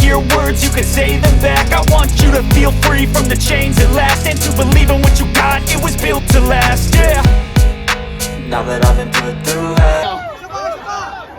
hear words, you can say them back I want you to feel free from the chains at last And to believe in what you got, it was built to last, yeah now that I've been put through hell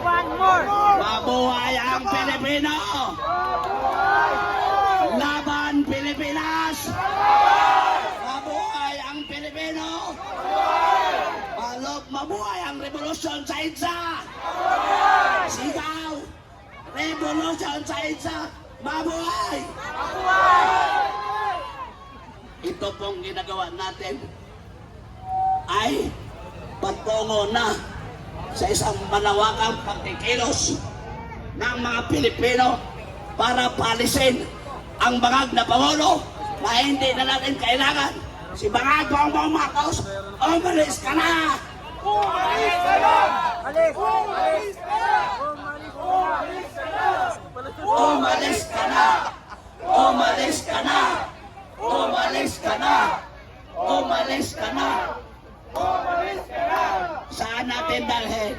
One more Mabuhay ang Pilipino! Laban Pilipinas! Mabuhay ang Pilipino! Malog mabuhay ang revolusyon sa EDSA! Revolusyon sa EDSA! Mabuhay! Ito pong ginagawa natin ay patungo na sa isang malawakang pagkikilos ng mga Pilipino para palisin ang bangag na Pangulo na hindi na natin kailangan. Si Bangag Bongbong Marcos, umalis ka na! Umalis ka na! Umalis ka na! Umalis ka na! Umalis ka na! Saan natin dalhin?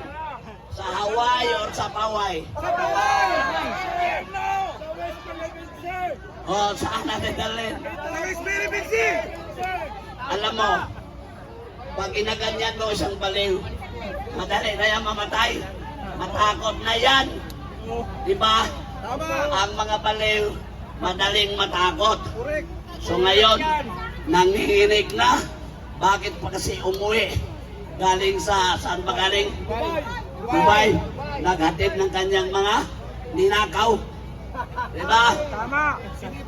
Sa Hawaii o sa Paway? O saan natin dalhin? Alam mo, pag inaganyan mo isang baliw, madali na yan mamatay. Matakot na yan. Di ba? Ang mga baliw, madaling matakot. So ngayon, nanginginig na. Bakit pa kasi umuwi? Galing sa, saan ba galing? Dubai. Naghatid ng kanyang mga ninakaw. Diba?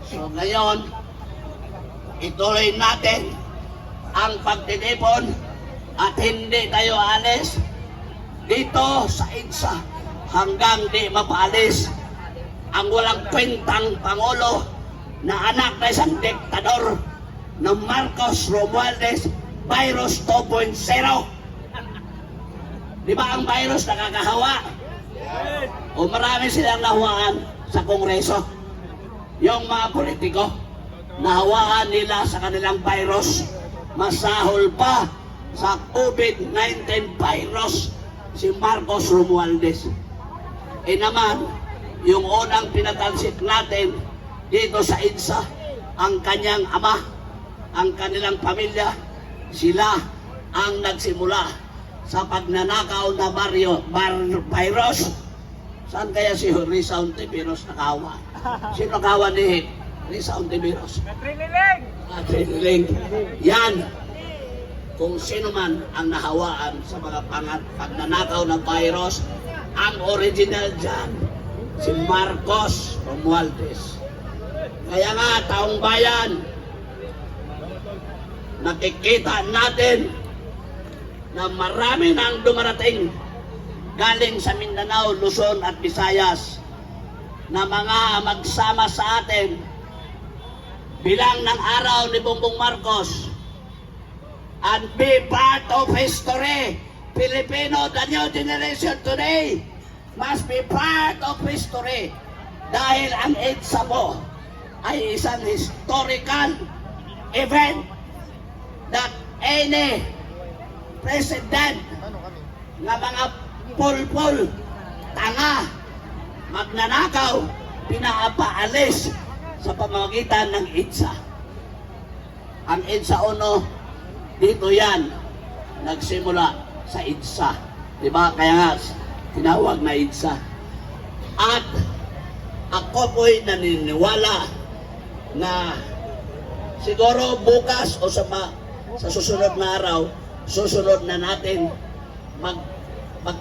So ngayon, ituloy natin ang pagtitipon at hindi tayo alis dito sa EDSA hanggang di mapaalis ang walang kwentang Pangulo na anak na isang diktador ng Marcos Romualdez Virus 2.0. Di ba ang virus nakakahawa? O marami silang nahawaan sa Kongreso. Yung mga politiko, nahawaan nila sa kanilang virus. Masahol pa sa COVID-19 virus si Marcos Romualdez. Eh naman, yung unang pinatalsik natin dito sa INSA, ang kanyang ama, ang kanilang pamilya, sila ang nagsimula sa pagnanakaw na baryo, bar, virus. Saan kaya si Risa Ontiveros nakawa? Sino kawa ni Risa Ontiveros? At Triniling. Yan. Kung sino man ang nahawaan sa mga pangat pagnanakaw ng virus, ang original dyan, si Marcos Romualdez. Kaya nga, taong bayan, nakikita natin na marami nang dumarating galing sa Mindanao, Luzon at Visayas na mga magsama sa atin bilang ng araw ni Bongbong Marcos and be part of history. Filipino, the new generation today must be part of history dahil ang EDSA mo ay isang historical event that any president nga mga pulpul, tanga, magnanakaw, pinapaalis sa pamamagitan ng EDSA. Ang EDSA uno, dito yan, nagsimula sa EDSA. Di ba? Kaya nga, tinawag na IDSA. At ako po'y naniniwala na siguro bukas o sa, ma, sa susunod na araw, susunod na natin mag, mag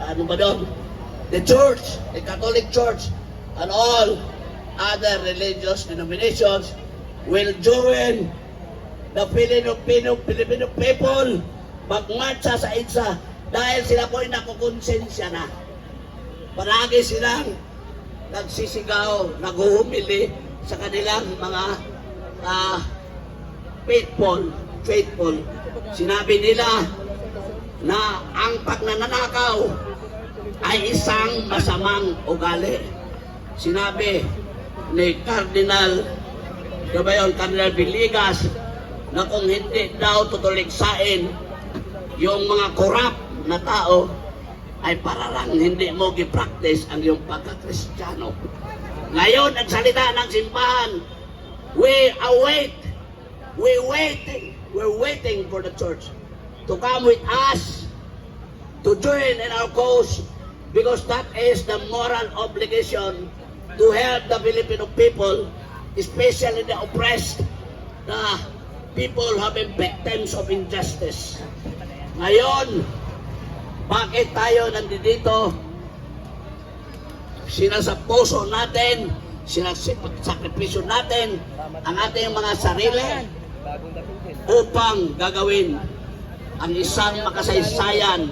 ano ba doon? The church, the Catholic Church, and all other religious denominations will join the Filipino, Filipino, people magmarcha sa IDSA dahil sila po'y nakukonsensya na. Palagi silang nagsisigaw, naghuhumili sa kanilang mga ah, faithful, faithful. Sinabi nila na ang pagnanakaw ay isang masamang ugali. Sinabi ni Cardinal, ba yun, Cardinal Villegas, na kung hindi daw tutuliksain yung mga korap na tao, ay pararang hindi mo gi-practice ang iyong pagkakristyano. Ngayon, ang salita ng simbahan, we await, we waiting, we're waiting for the church to come with us to join in our cause because that is the moral obligation to help the Filipino people, especially the oppressed, the people have been victims of injustice. Ngayon, bakit tayo nandito? Sinasa puso natin, sinasakripisyo natin ang ating mga sarili upang gagawin ang isang makasaysayan,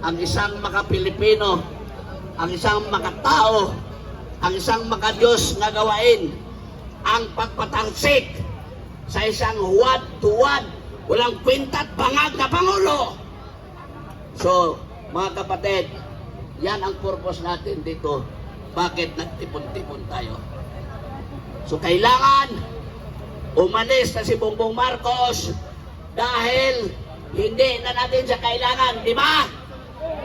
ang isang makapilipino, ang isang makatao, ang isang makadiyos nga gawain, ang pagpatangsik sa isang huwad-tuwad, walang kwinta't bangag na Pangulo. So, mga kapatid, yan ang purpose natin dito. Bakit nagtipon-tipon tayo? So, kailangan umalis na si Bongbong Marcos dahil hindi na natin siya kailangan, di ba?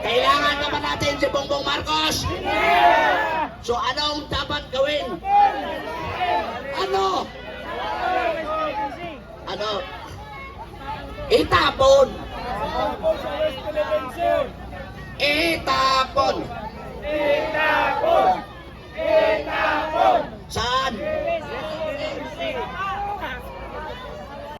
Kailangan naman natin si Bongbong Marcos. So, anong dapat gawin? Ano? Ano? Itapon. Itapon! Itapon! Itapon! Saan?